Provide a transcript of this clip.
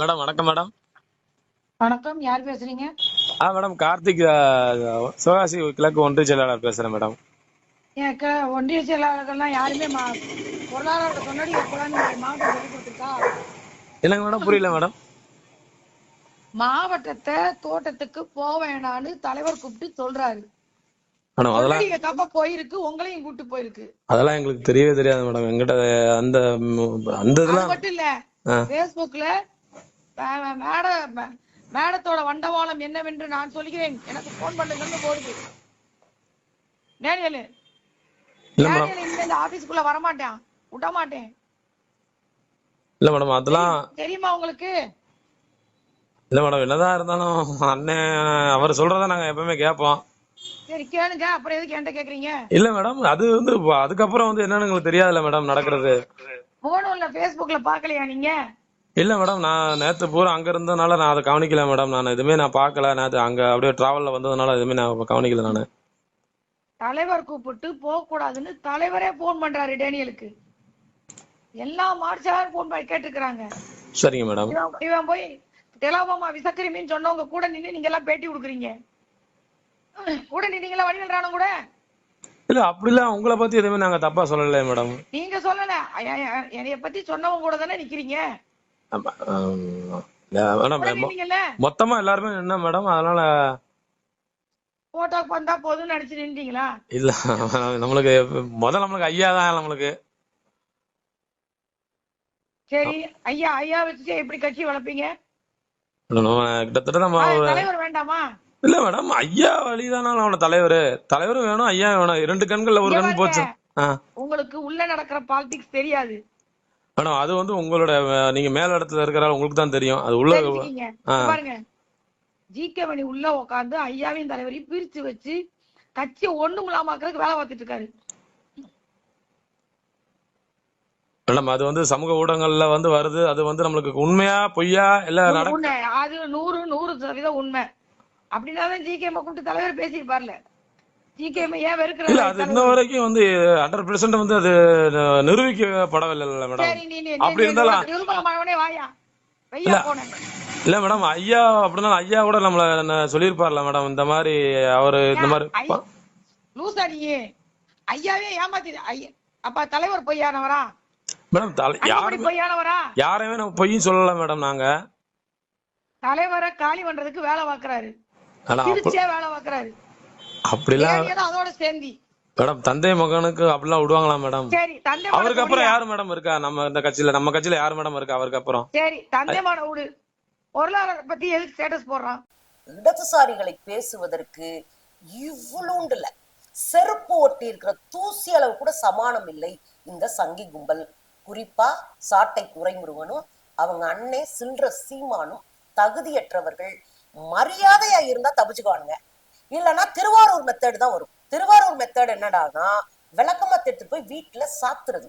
Madam வணக்கம் madam. வணக்கம் யார் பேசுறீங்க? ஆ மேடம் கார்த்திக் சிவகாசி கிழக்கு ஒன்றிய செயலாளர் பேசுறேன் மேடம். எனக்கு ஒன்றிய செயலாளர்கள்லாம் யாருமே பொருளாதார சொன்னடி மாவட்டம் சொல்லி கொடுத்துருக்கா? என்னங்க மேடம் புரியல மேடம். மாவட்டத்தை தோட்டத்துக்கு போக வேணாம்னு தலைவர் கூப்பிட்டு சொல்றாரு. மேடம் அதெல்லாம் பொன்னடி எங்கப்பா போயிருக்கு உங்களையும் கூப்பிட்டு போயிருக்கு. அதெல்லாம் எங்களுக்கு தெரியவே தெரியாது மேடம். எங்கிட்ட அந்த அந்த இதெல்லாம் மட்டும் இல்ல. பேஸ்புக்ல மேடத்தோட வண்டவாளம் என்னவென்று நான் சொல்கிறேன். எனக்கு போன் பண்ணுங்கன்னு போடுது டேனியல். டேனியல் இந்த இந்த ஆபீஸ்க்குள்ள வரமாட்டேன். விட மாட்டேன் இல்ல மேடம் அதெல்லாம் தெரியுமா உங்களுக்கு? இல்ல மேடம் என்னதான் இருந்தாலும் அண்ணன் அவர் சொல்றத நாங்க எப்பவுமே கேட்போம். சரி கேளுங்க. அப்புறம் எதுக்கு என்கிட்ட கேக்குறீங்க? இல்ல மேடம் அது வந்து அதுக்கப்புறம் வந்து என்னன்னு எங்களுக்கு தெரியாதுல்ல மேடம் நடக்கிறது. போனும்ல பேஸ்புக்ல பாக்கலையா நீங்க? இல்ல மேடம் நான் நேத்து பூரா அங்க இருந்ததுனால நான் அதை கவனிக்கல மேடம் நான். எதுவுமே நான் பார்க்கல. நேத்து அங்க அப்படியே டிராவல்ல வந்ததுனால எதுவுமே நான் கவனிக்கல நானு. தலைவர் கூப்பிட்டு போக கூடாதுன்னு தலைவரே போன் பண்றாரு டேனியலுக்கு. எல்லா மார்ச்சாரும் போன் பண்ணி கேட்டுக்கிறாங்க. சரிங்க மேடம் இவன் போய் தெலாபாமா விசக்கிரிமின்னு சொன்னவங்க கூட நின்னு நீங்க எல்லாம் பேட்டி கொடுக்குறீங்க. கூட நின்னீங்களா வடிவேல் ராணம் கூட. இல்ல அப்படிலாம் உங்களை பத்தி எதுவுமே நாங்க தப்பா சொல்லல மேடம் நீங்க சொல்லல. என்னைய பத்தி சொன்னவங்க கூட தானே நிக்கிறீங்க. மேடம் மொத்தமா எல்லாருமே என்ன மேடம் அதனால போட்டோக்கு வந்தா போதும்னு நினைச்சு நின்றீங்களா இல்ல நம்மளுக்கு முதல்ல நம்மளுக்கு ஐயா தான் நம்மளுக்கு. சரி ஐயா ஐயா வச்சுட்டு எப்படி கட்சி வளர்ப்பீங்க? கிட்டத்தட்ட நம்ம தலைவர் வேண்டாமா? இல்ல மேடம் ஐயா வழிதானால அவன தலைவர். தலைவரும் வேணும் ஐயா வேணும். இரண்டு கண்கள்ல ஒரு கண் போச்சு. உங்களுக்கு உள்ள நடக்கிற பாலிடிக்ஸ் தெரியாது. மேடம் அது வந்து உங்களோட நீங்க மேல் இடத்துல இருக்கிறால உங்களுக்கு தான் தெரியும். அது உள்ள பாருங்க. ஜி கே மணி உள்ள உட்காந்து ஐயாவையும் தலைவரையும் பிரிச்சு வச்சு கட்சியை ஒண்ணும் இல்லாம ஆக்குறதுக்கு வேலை பார்த்துட்டு இருக்காரு. மேடம் அது வந்து சமூக ஊடகங்கள்ல வந்து வருது. அது வந்து நம்மளுக்கு உண்மையா பொய்யா இல்ல நடக்க உண்மை அது நூறு நூறு சதவீதம் உண்மை. அப்படின்னா தான் ஜி கே தலைவர் பேசியிருப்பார்ல கே ஏன் இல்ல அது இன்ன வரைக்கும் வந்து ஹண்ட்ரட் பெர்சென்ட் வந்து அது நிரூபிக்கப்படவில்லை மேடம் அப்படி இருந்தாலும் இல்ல. மேடம் ஐயா அப்படின்னா ஐயா கூட நம்மள ந- சொல்லியிருப்பார்ல மேடம் இந்த மாதிரி அவரு இந்த மாதிரி லூசா நீ. ஐயாவே ஏமாத்தி ஐயா அப்பா தலைவர் பொய்யானவரா? மேடம் யாருமே பொய்யானவரா? யாரையுமே நம்ம பொய்யும் சொல்லல மேடம் நாங்க. தலைவரை காலி பண்றதுக்கு வேலை பாக்குறாரு. வேலை பாக்குறாரு. அப்படிலாம் அதோட சேர்ந்தி? மேடம் தந்தை மகனுக்கு அப்படிலாம் விடுவாங்களா மேடம்? சரி தந்தை அவருக்கு அப்புறம். யாரு மேடம் இருக்கா? நம்ம இந்த கட்சியில நம்ம கட்சியில யாரு மேடம் இருக்கா அவருக்கு அப்புறம்? சரி தந்தை மகனை விடு. பொருளாதார பத்தி எதுக்கு ஸ்டேட்டஸ் போடுறான்? இடதுசாரிகளை பேசுவதற்கு இவ்வளோண்டுல செருப்பு ஒட்டி இருக்கிற தூசி அளவு கூட சமானம் இல்லை இந்த சங்கி கும்பல். குறிப்பா சாட்டை துரைமுருகனும் அவங்க அண்ணே சில்ற சீமானும் தகுதியற்றவர்கள். மரியாதையா இருந்தா தப்பிச்சுக்குவானுங்க. இல்லைன்னா திருவாரூர் மெத்தேடு தான் வரும். திருவாரூர் மெத்தேடு என்னடானா விளக்கமா திட்டு போய் வீட்டுல சாத்துறது.